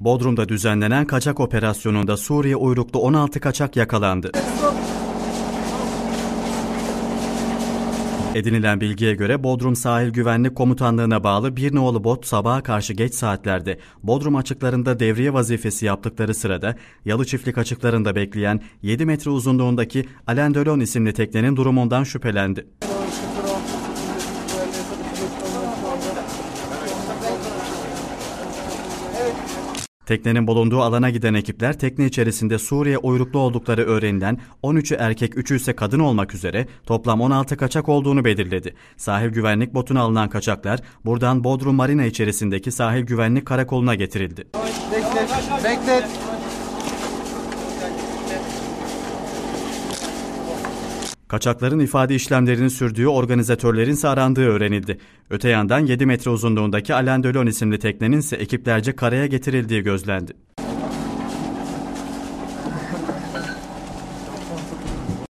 Bodrum'da düzenlenen kaçak operasyonunda Suriye uyruklu 16 kaçak yakalandı. Edinilen bilgiye göre Bodrum Sahil Güvenlik Komutanlığı'na bağlı bir nolu bot sabaha karşı geç saatlerde Bodrum açıklarında devriye vazifesi yaptıkları sırada Yalı Çiftlik açıklarında bekleyen 7 metre uzunluğundaki Alain Delon isimli teknenin durumundan şüphelendi. Teknenin bulunduğu alana giden ekipler tekne içerisinde Suriye uyruklu oldukları öğrenilen 13'ü erkek 3'ü ise kadın olmak üzere toplam 16 kaçak olduğunu belirledi. Sahil güvenlik botuna alınan kaçaklar buradan Bodrum Marina içerisindeki sahil güvenlik karakoluna getirildi. Beklet, beklet. Kaçakların ifade işlemlerinin sürdüğü organizatörlerin ise arandığı öğrenildi. Öte yandan 7 metre uzunluğundaki Alain isimli teknenin ise ekiplerce karaya getirildiği gözlendi.